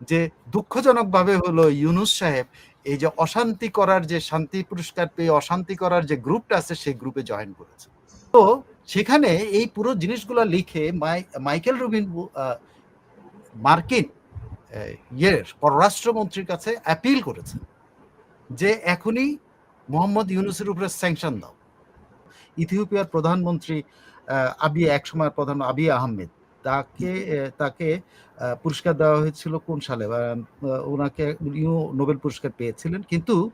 যে দুঃখজনকভাবে হলো ইউনুস সাহেব এই যে অশান্তি করার যে শান্তি পুরস্কার পেয়ে অশান্তি করার যে গ্রুপটা আছে, সেই গ্রুপে জয়েন করেছে। তো সেখানে এই পুরো জিনিসগুলো লিখে মাই- মাইকেল রুবিন মার্কিন ইয়ের পররাষ্ট্রমন্ত্রীর কাছে অ্যাপিল করেছে যে এখনই মোহাম্মদ ইউনুসের উপরে স্যাংশন দাও। ইথিওপিয়ার প্রধানমন্ত্রী আবি একসময় প্রধান আবি আহমেদ তাকে তাকে পুরস্কার দেওয়া হয়েছিল কোন সালে? বা, ওনাকে উনিও নোবেল পুরস্কার পেয়েছিলেন। কিন্তু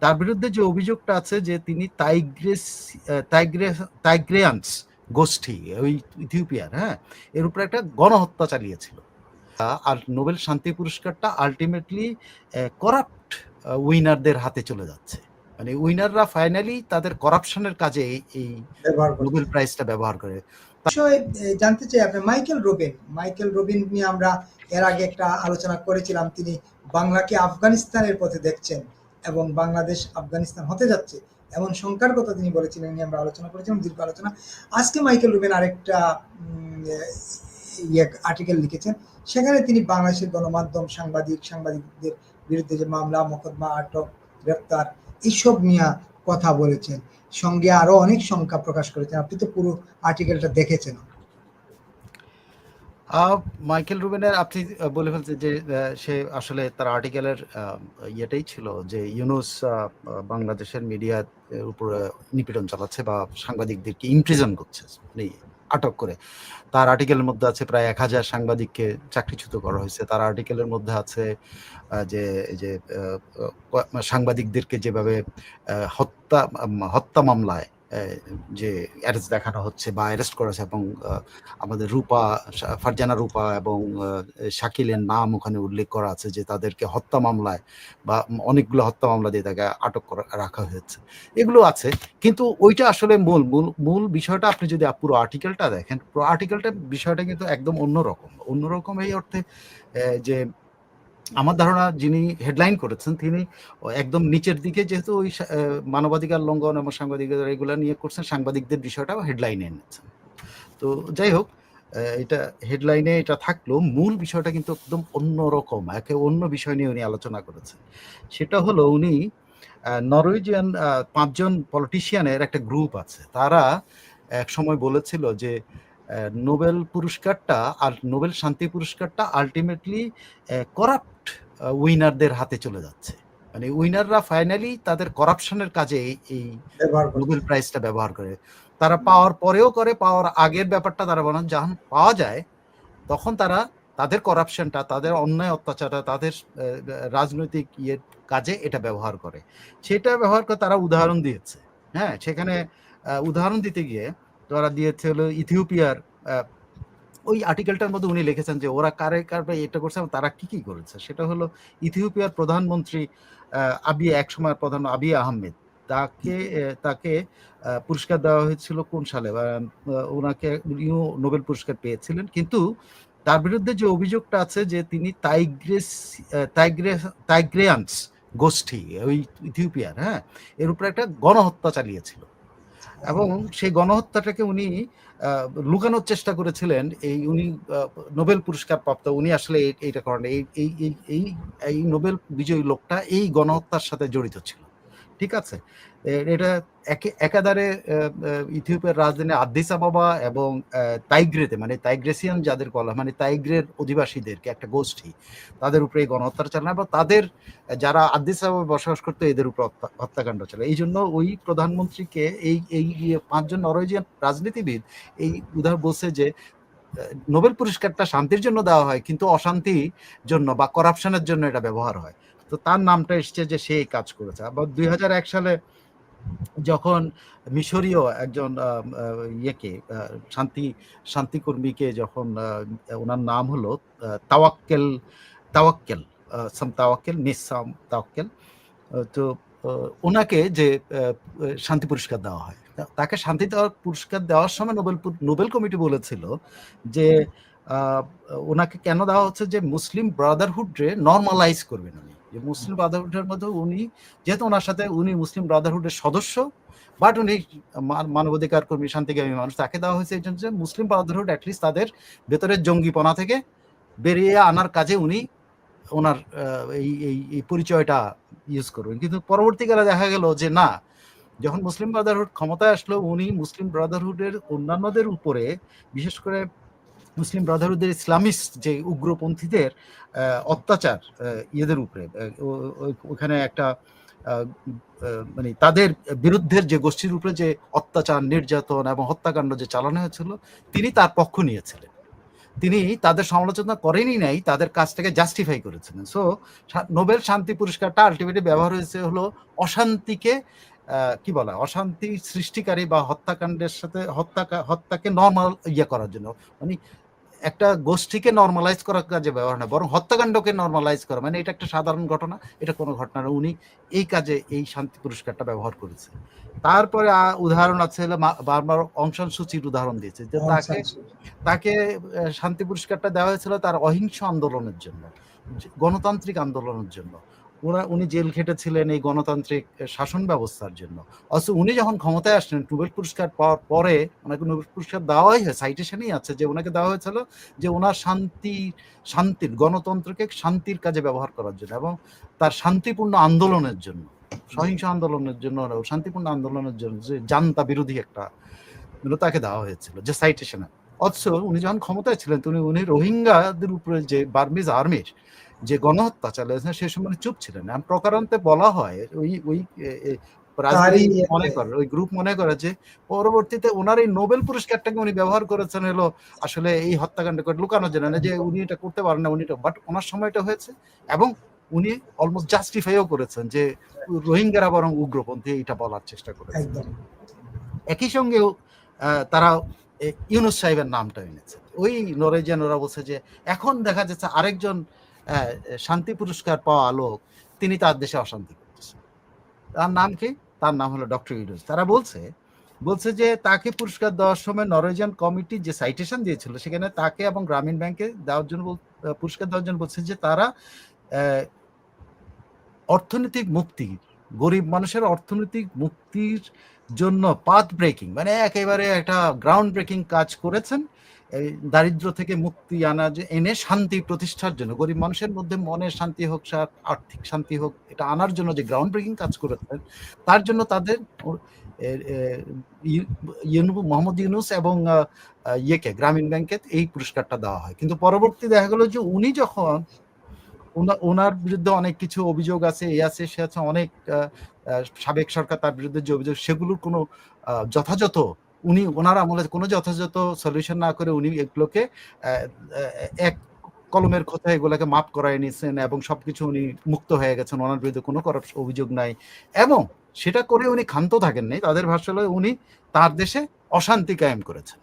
তার বিরুদ্ধে যে অভিযোগটা আছে যে তিনি তাইগ্রেস তাইগ্রে তাইগ্রেয়ান্স গোষ্ঠী ওই ইথিওপিয়ার হ্যাঁ এর উপরে একটা গণহত্যা চালিয়েছিল। আর নোবেল শান্তি পুরস্কারটা আলটিমেটলি করাপ্ট উইনারদের হাতে চলে যাচ্ছে। মানে উইনাররা ফাইনালি তাদের করাপশনের কাজে এই- নোবেল প্রাইজটা ব্যবহার করে। জানতে চাই আপনি মাইকেল রবিন। মাইকেল রবিন নিয়ে আমরা এর আগে একটা আলোচনা করেছিলাম, তিনি বাংলাকে আফগানিস্তানের পথে দেখছেন এবং বাংলাদেশ আফগানিস্তান হতে যাচ্ছে এমন শঙ্কার কথা তিনি বলেছিলেন, নিয়ে আমরা আলোচনা করেছিলাম, দীর্ঘ আলোচনা। আজকে মাইকেল রুবিন আরেকটা ইয়ে আর্টিকেল লিখেছেন। সেখানে তিনি বাংলাদেশের গণমাধ্যম, সাংবাদিক, সাংবাদিকদের বিরুদ্ধে যে মামলা, মোকদ্দমা, আটক, গ্রেপ্তার এইসব নিয়ে কথা বলেছেন। সঙ্গে আরও অনেক সংখ্যা প্রকাশ করেছেন। আপনি তো পুরো আর্টিকেলটা দেখেছেন। মাইকেল রুবেনের আপনি বলে ফেলছেন যে সে আসলে তার আর্টিকেলের ইয়েটাই ছিল যে ইউনুস বাংলাদেশের মিডিয়ার উপর নিপীড়ন চালাচ্ছে বা সাংবাদিকদেরকে ইমপ্রিজন করছে। আটক করে। তার আর্টিকেলের মধ্যে আছে প্রায় এক হাজার সাংবাদিককে চাকরিচ্যুত করা হয়েছে। তার আর্টিকেলের মধ্যে আছে যে যে সাংবাদিকদেরকে যেভাবে হত্যা হত্যা মামলায় যে অ্যারেস্ট দেখানো হচ্ছে বা অ্যারেস্ট করেছে এবং আমাদের রূপা ফারজানা রূপা এবং শাকিলের নাম ওখানে উল্লেখ করা আছে যে তাদেরকে হত্যা মামলায় বা অনেকগুলো হত্যা মামলা দিয়ে তাকে আটক করা, রাখা হয়েছে। এগুলো আছে, কিন্তু ওইটা আসলে মূল মূল মূল বিষয়টা আপনি যদি পুরো আর্টিকেলটা দেখেন, পুরো আর্টিকেলটা বিষয়টা কিন্তু একদম অন্যরকম। অন্যরকম এই অর্থে যে আমার ধারণা যিনি হেডলাইন করেছেন, তিনি একদম নিচের দিকে যেহেতু ওই মানবাধিকার লঙ্ঘন এবং সাংবাদিকদের এগুলো নিয়ে করছেন, সাংবাদিকদের বিষয়টাও হেডলাইনে এনেছেন। তো যাই হোক এটা হেডলাইনে এটা থাকলেও মূল বিষয়টা কিন্তু একদম অন্যরকম, একে অন্য বিষয় নিয়ে উনি আলোচনা করেছেন। সেটা হলো উনি নরওয়েজিয়ান পাঁচজন পলিটিশিয়ানের একটা গ্রুপ আছে। তারা এক সময় বলেছিল যে নোবেল পুরস্কারটা আর নোবেল শান্তি পুরস্কারটা আলটিমেটলি করাপ্ট উইনারদের হাতে চলে যাচ্ছে। মানে উইনাররা ফাইনালি তাদের করাপশনের কাজে এই- নোবেল প্রাইজটা ব্যবহার করে। তারা পাওয়ার পরেও করে পাওয়ার আগের ব্যাপারটা তারা বলেন যখন পাওয়া যায় তখন তারা তাদের করাপশনটা তাদের অন্যায় অত্যাচারটা তাদের রাজনৈতিক ইয়ের কাজে এটা ব্যবহার করে। সেটা ব্যবহার করে তারা উদাহরণ দিয়েছে। হ্যাঁ সেখানে উদাহরণ দিতে গিয়ে তারা দিয়েছে হলো ইথিওপিয়ার ওই আর্টিকেলটার মধ্যে উনি লিখেছেন যে ওরা কারে কারে এটা করছে তারা কি কি করেছে। সেটা হলো ইথিওপিয়ার প্রধানমন্ত্রী আবি এক সময় প্রধান আবি আহমেদ। তাকে তাকে পুরস্কার দেওয়া হয়েছিল কোন সালে? বা, ওনাকে উনিও নোবেল পুরস্কার পেয়েছিলেন। কিন্তু তার বিরুদ্ধে যে অভিযোগটা আছে যে তিনি তাইগ্রেস তাইগ্রে তাইগ্রেয়ান্স গোষ্ঠী ওই ইথিওপিয়ার হ্যাঁ? এর উপরে একটা গণহত্যা চালিয়েছিল। এবং সেই গণহত্যাটাকে উনি লুকানোর চেষ্টা করেছিলেন। এই উনি নোবেল পুরস্কার প্রাপ্ত উনি আসলে এই- এইটা করেন। এই এই এই নোবেল বিজয়ী লোকটা এই গণহত্যার সাথে জড়িত ছিল। ঠিক আছে? এটা একে, একাধারে ইথিওপিয়ার রাজধানী আদিস আবাবা এবং তাইগ্রেতে মানে তাইগ্রেসিয়ান যাদের বলা মানে তাইগ্রের অধিবাসীদেরকে একটা গোষ্ঠী, তাদের উপরে এই গণহত্যার চালানো এবং তাদের, যারা আদিস আবাবা বসবাস করতো, এদের উপর হত্যা- হত্যাকাণ্ড চলে এই জন্য ওই প্রধানমন্ত্রীকে এই এই ইয়ে পাঁচজন নরওয়েজিয়ান রাজনীতিবিদ এই উদাহরণ বলছে যে নোবেল পুরস্কারটা শান্তির জন্য দেওয়া হয়, কিন্তু অশান্তির জন্য বা করাপশনের জন্য এটা ব্যবহার হয়। তো তার নামটা এসছে যে সে কাজ করেছে। আবার দুই হাজার এক সালে যখন মিশরীয় একজন ইয়েকে শান্তি, শান্তিকর্মীকে যখন ওনার নাম হলো তাওয়াক্কেল তাওয়াক্কেল সাম তাওয়াক্কেল মিস সাম তাওয়াক্কেল তো ওনাকে যে শান্তি পুরস্কার দেওয়া হয়। তাকে শান্তি দেওয়ার পুরস্কার দেওয়ার সময় নোবেল নোবেল কমিটি বলেছিল যে ওনাকে কেন দেওয়া হচ্ছে যে, মুসলিম ব্রাদারহুড রে নর্মালাইজ করবেন উনি। যে মুসলিম ব্রাদারহুডের মধ্যে উনি, যেহেতু ওনার সাথে উনি মুসলিম ব্রাদারহুডের সদস্য বাট উনি মানবাধিকার কর্মী শান্তিকামী মানুষ, তাকে দেওয়া হয়েছে এই জন্য যে মুসলিম ব্রাদারহুড অ্যাটলিস্ট তাদের ভেতরের জঙ্গিপনা থেকে বেরিয়ে আনার কাজে উনি ওনার এই এই পরিচয়টা ইউজ করবেন। কিন্তু পরবর্তীকালে দেখা গেল যে না, যখন মুসলিম ব্রাদারহুড ক্ষমতায় আসলো, উনি মুসলিম ব্রাদারহুডের অন্যান্যদের উপরে, বিশেষ করে মুসলিম ব্রাদারহুডের ইসলামিস্ট যে উগ্রপন্থীদের অত্যাচার ইয়েদের উপরে ওখানে একটা মানে তাদের বিরুদ্ধের যে গোষ্ঠীর উপরে যে অত্যাচার, নির্যাতন এবং হত্যাকাণ্ড যে চালানো হয়েছিল, তিনি তার পক্ষ নিয়েছিলেন। তিনি তাদের সমালোচনা করেনই নাই, তাদের কাজটাকে জাস্টিফাই করেছিলেন। সো নোবেল শান্তি পুরস্কারটা আলটিমেটলি ব্যবহার হয়েছে হলো অশান্তিকে কি বলা, অশান্তি সৃষ্টিকারী বা হত্যাকাণ্ডের সাথে হত্যা হত্যাকে নর্মাল ইয়ে করার জন্য। মানে একটা গোষ্ঠীকে নর্মালাইজ করার কাজে ব্যবহার না বরং হত্যাকাণ্ডকে নর্মালাইজ করা। মানে এটা একটা সাধারণ ঘটনা এটা কোনো ঘটনা না। উনি এই কাজে এই শান্তি পুরস্কারটা ব্যবহার করেছে তারপরে উদাহরণ আছে বারবার অংশান সূচির উদাহরণ দিয়েছে যে তাকে তাকে শান্তি পুরস্কারটা দেওয়া হয়েছিল তার অহিংস আন্দোলনের জন্য গণতান্ত্রিক আন্দোলনের জন্য। ওরা উনি জেল খেটেছিলেন এই গণতান্ত্রিক শাসন ব্যবস্থার জন্য। অথচ উনি যখন ক্ষমতায় আসলেন, নোবেল পুরস্কার পাওয়ার পরে ওনাকে নোবেল পুরস্কার দেওয়াই হয় সাইটেশনই আছে যে ওনাকে দেওয়া হয়েছিল যে ওনার শান্তি, শান্তির, গণতন্ত্রকে শান্তির কাজে ব্যবহার করার জন্য এবং তার শান্তিপূর্ণ আন্দোলনের জন্য, সহিংস আন্দোলনের জন্য শান্তিপূর্ণ আন্দোলনের জন্য যে জানতা বিরোধী একটা তাকে দেওয়া হয়েছিল, যে সাইটেশনে অথচ উনি যখন ক্ষমতায় ছিলেন তিনি উনি রোহিঙ্গাদের উপরে যে বার্মিজ আর্মির যে গণহত্যা চালিয়েছেন সে সময় চুপ ছিলেন প্রকারান্তে বলা হয় ওই ওই মনে করে ওই গ্রুপ মনে করে যে পরবর্তীতে ওনার এই নোবেল পুরস্কারটাকে উনি ব্যবহার করেছেন হলো আসলে এই হত্যাকাণ্ড করে লুকানোর জন্য যে উনি এটা করতে পারেন না উনি বাট ওনার সময়টা হয়েছে এবং উনি অলমোস্ট জাস্টিফাইও করেছেন যে রোহিঙ্গারা বরং উগ্রপন্থী এটা বলার চেষ্টা একদম। একই সঙ্গে তারা ইউনুস সাহেবের নামটা এনেছে ওই নরওয়েজিয়ান ওরা বলছে যে এখন দেখা যাচ্ছে আরেকজন শান্তি পুরস্কার পাওয়া লোক, তিনি তার দেশে অশান্তি করতেছেন। তার নাম কি? তার নাম হলো ডক্টর ইউনুস। তারা বলছে বলছে যে তাকে পুরস্কার দেওয়ার সময় নরওয়েজিয়ান কমিটি যে সাইটেশন দিয়েছিল, সেখানে তাকে এবং গ্রামীণ ব্যাংকে দেওয়ার জন্য পুরস্কার দেওয়ার জন্য বলছে যে তারা অর্থনৈতিক মুক্তি, গরিব মানুষের অর্থনৈতিক মুক্তির জন্য পাথ ব্রেকিং মানে একেবারে একটা গ্রাউন্ড ব্রেকিং কাজ করেছেন। এই দারিদ্র থেকে মুক্তি আনা যে, এনে শান্তি প্রতিষ্ঠার জন্য, গরিব মানুষের মধ্যে মনের শান্তি হোক আর্থিক শান্তি হোক, এটা আনার জন্য যে গ্রাউন্ড ব্রেকিং কাজ করেছেন, তার জন্য তাদের মোহাম্মদ ইউনুস এবং ইয়েকে, গ্রামীণ ব্যাংকে এই পুরস্কারটা দেওয়া হয়। কিন্তু পরবর্তী দেখা গেল যে, উনি যখন ওনা- ওনার বিরুদ্ধে অনেক কিছু অভিযোগ আছে, এ আছে, সে আছে, অনেক সাবেক সরকার তার বিরুদ্ধে যে অভিযোগ, সেগুলোর কোনো যথাযথ উনি, ওনার আমলে কোনো যথাযথ সলিউশন না করে উনি এগুলোকে এক কলমের কথা এগুলোকে মাপ করায় নিয়েছেন এবং সবকিছু উনি মুক্ত হয়ে গেছেন। ওনার বিরুদ্ধে কোনো করাপশন অভিযোগ নাই। এবং সেটা করে উনি ক্ষান্ত থাকেন নাই তাদের ভাষা হলো উনি তার দেশে অশান্তি কায়েম করেছেন।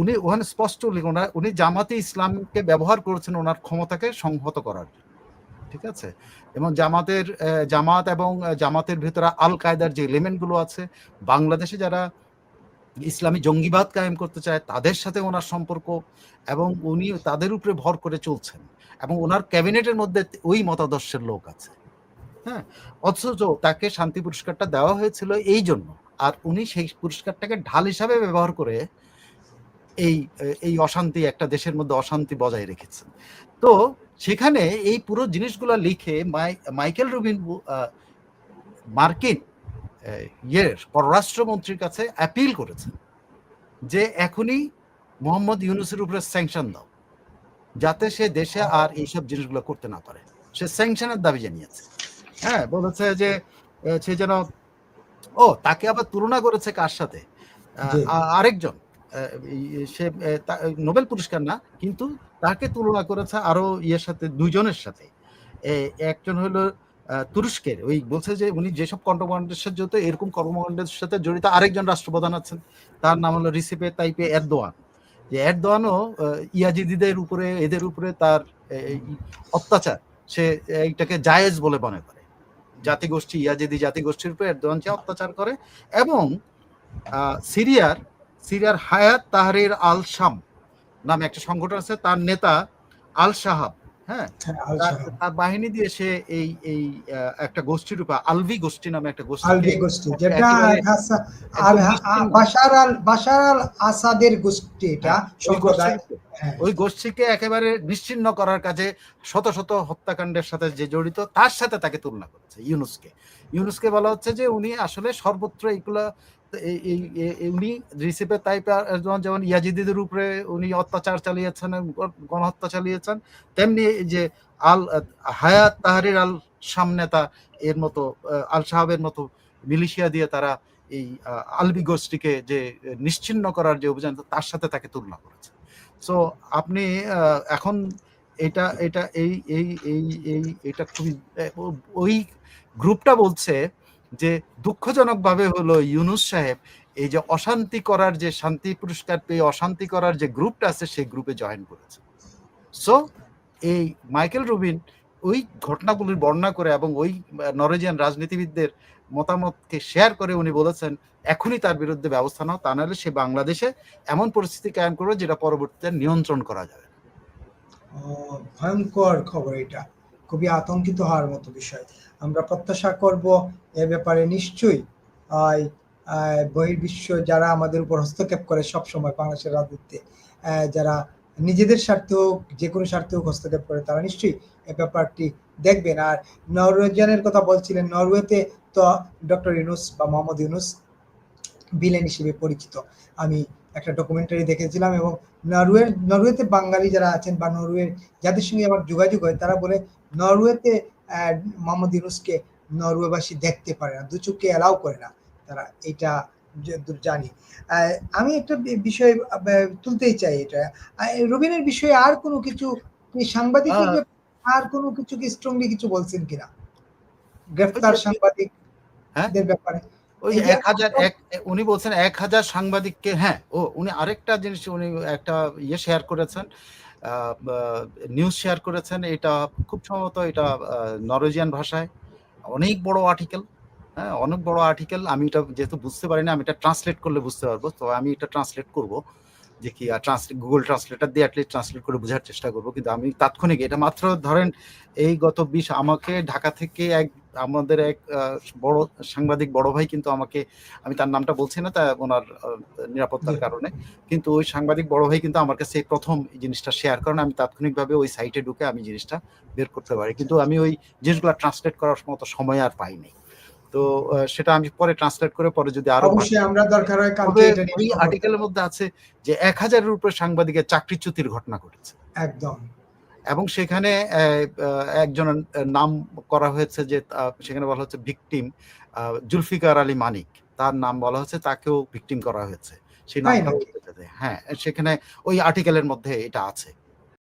উনি ওখানে স্পষ্ট লিখুন উনি জামাতে ইসলামকে ব্যবহার করেছেন ওনার ক্ষমতাকে সংহত করার ঠিক আছে? এবং জামাতের জামাত এবং জামাতের ভিতরে আল কায়দার যে এলিমেন্টগুলো আছে, বাংলাদেশে যারা ইসলামী জঙ্গিবাদ কায়েম করতে চায়, তাদের সাথে ওনার সম্পর্ক এবং উনি তাদের উপরে ভর করে চলছেন এবং ওনার ক্যাবিনেটের মধ্যে ওই মতাদর্শের লোক আছে। হ্যাঁ অথচ তাকে শান্তি পুরস্কারটা দেওয়া হয়েছিল এই জন্য। আর উনি সেই পুরস্কারটাকে ঢাল হিসাবে ব্যবহার করে এই এই অশান্তি একটা দেশের মধ্যে অশান্তি বজায় রেখেছেন তো সেখানে এই পুরো জিনিসগুলো লিখে মাই- মাইকেল রুবিন মার্কিন ইয়ের পররাষ্ট্রমন্ত্রীর কাছে অ্যাপিল করেছেন যে এখনই মোহাম্মদ ইউনুসের উপরে স্যাংশন দাও যাতে সে দেশে আর এইসব জিনিসগুলো করতে না পারে। সে স্যাংশনের দাবি জানিয়েছে। হ্যাঁ বলেছে যে সে যেন ও তাকে আবার তুলনা করেছে কার সাথে? আরেকজন সে নোবেল পুরস্কার না কিন্তু তাকে তুলনা করেছে আরও ইয়ের সাথে দুজনের সাথে। একজন হলো তুরস্কের ওই বলছে যে উনি যেসব কর্মকাণ্ডের সাথে জড়িত এরকম কর্মকাণ্ডের সাথে জড়িত আরেকজন রাষ্ট্রপ্রধান আছেন। তার নাম হলো রিসিপে তাইপে এরদোয়ান। যে এরদোয়ানও ইয়াজিদিদের উপরে, এদের উপরে তার অত্যাচার, সে এইটাকে জায়েজ বলে মনে করে। জাতিগোষ্ঠী, ইয়াজিদি জাতিগোষ্ঠীর উপরে এরদোয়ান যে অত্যাচার করে এবং সিরিয়ার সিরিয়ার হায়াত তাহরির আল শাম নামে একটা সংগঠন আছে, তার নেতা আল সাহাব হ্যাঁ? হ্যাঁ, তার বাহিনী দিয়ে সে এই এই একটা গোষ্ঠীর উপর আলভি গোষ্ঠী নামে একটা গোষ্ঠী আলবি গোষ্ঠী যেটা নিশ্চিহ্ন। বাশার আল বাশার আল আসাদের গোষ্ঠী এটা ওই গোষ্ঠী- হ্যাঁ, ওই গোষ্ঠীকে একেবারে নিশ্চিন্ন করার কাজে শত শত হত্যাকাণ্ডের সাথে যে জড়িত তার সাথে তাকে তুলনা করেছে ইউনুসকে। ইউনুসকে বলা হচ্ছে যে উনি আসলে সর্বত্র এইগুলো এই- এই- এই- এই- উনি রিসিপে তাই যেমন ইয়াজিদিদের উপরে উনি অত্যাচার চালিয়েছেন গণহত্যা চালিয়েছেন, তেমনি যে আল হায়াত তাহারির আল সামনেতা এর মতো আল সাহাবের মতো মিলিশিয়া দিয়ে তারা এই আলবি গোষ্ঠীকে যে নিশ্চিন্ন করার যে অভিযান, তার সাথে তাকে তুলনা করেছে। সো আপনি এখন এটা এটা এই এই এই এই, এটা খুবই ওই গ্রুপটা বলছে যে দুঃখজনকভাবে হলো ইউনুস সাহেব, এই যে অশান্তি করার যে শান্তি পুরস্কার পেয়ে অশান্তি করার যে গ্রুপটা আছে, সেই গ্রুপে জয়েন করেছে। সো এই মাইকেল রুবিন ওই ঘটনাগুলির বর্ণনা করে এবং ওই নরওয়েজিয়ান রাজনীতিবিদদের মতামতকে শেয়ার করে উনি বলেছেন, এখনই তার বিরুদ্ধে ব্যবস্থা নাও, তা নাহলে সে বাংলাদেশে এমন পরিস্থিতি কায়েম করবে যেটা পরবর্তীতে নিয়ন্ত্রণ করা যাবে ভয়ঙ্কর খবর এটা। খুবই আতঙ্কিত হওয়ার মতো বিষয়। আমরা প্রত্যাশা করব এ ব্যাপারে নিশ্চয়ই বহির্বিশ্ব যারা আমাদের উপর হস্তক্ষেপ করে সব সময় বাংলাদেশের রাজনীতিতে যারা নিজেদের স্বার্থে হোক যে কোনো স্বার্থে হোক হস্তক্ষেপ করে, তারা নিশ্চয়ই এ ব্যাপারটি দেখবেন। আর নরওয়েজিয়ানের কথা বলছিলেন, নরওয়েতে তো ডক্টর ইউনুস বা মোহাম্মদ ইউনুস ভিলেন হিসেবে পরিচিত। আমি একটা ডকুমেন্টারি দেখেছিলাম এবং নরওয়ে নরওয়েতে বাঙালি যারা আছেন বা নরওয়ের যাদের সঙ্গে আমার যোগাযোগ হয় তারা বলে নরওয়েতে মোহাম্মদ ইউনুসকে নরওয়েবাসী দেখতে পারে না দু চোখে এলাও করে না তারা এটা জানি। আহ, আমি একটা বিষয় তুলতেই চাই এটা। রবিনের বিষয়ে আর কোনো কিছু কি সাংবাদিকের আহ, ব্যাপারে আর কোনো কিছু কি স্ট্রংলি কিছু বলছেন কিনা? গ্রেফতার ওই সাংবাদিকদের ব্যাপারে। ওই এক হাজার এক উনি বলছেন এক হাজার সাংবাদিককে হ্যাঁ ও উনি আরেকটা জিনিস উনি একটা ইয়ে শেয়ার করেছেন নিউজ শেয়ার করেছেন এটা খুব সম্ভবত এটা নরওয়েজিয়ান ভাষায় অনেক বড় আর্টিকেল হ্যাঁ অনেক বড় আর্টিকেল আমি এটা যেহেতু বুঝতে পারি না আমি এটা ট্রান্সলেট করলে বুঝতে পারব তো আমি এটা ট্রান্সলেট করব যে কি ট্রান্সলেট গুগল ট্রান্সলেটার দিয়ে অ্যাটলিস্ট ট্রান্সলেট করে বোঝার চেষ্টা করব কিন্তু আমি তাৎক্ষণিক এটা মাত্র ধরেন এই গত বিশ আমাকে ঢাকা থেকে এক আমাদের এক বড় সাংবাদিক বড় ভাই কিন্তু আমাকে আমি তার নামটা বলছি না তা ওনার নিরাপত্তার কারণে। কিন্তু ওই সাংবাদিক বড় ভাই কিন্তু আমার কাছে প্রথম এই জিনিসটা শেয়ার করেন। আমি তাৎক্ষণিকভাবে ওই সাইটে ঢুকে আমি জিনিসটা বের করতে পারি। কিন্তু আমি ওই জিনিসগুলো ট্রান্সলেট করার মতো সময় আর পাইনি তো সেটা আমি পরে ট্রান্সলেট করে পরে যদি আরও অবশ্যই আমরা দরকার হয় কালকে আর্টিকেলের মধ্যে আছে যে এক হাজারের উপরে সাংবাদিকের চাকরিচ্যুতির ঘটনা ঘটেছে। একদম। এবং সেখানে একজনের নাম করা হয়েছে যে সেখানে বলা হচ্ছে ভিকটিম জুলফিকার আলী মানিক। তার নাম বলা হচ্ছে তাকেও ভিকটিম করা হয়েছে। সেই নাম হ্যাঁ সেখানে ওই আর্টিকেলের মধ্যে এটা আছে।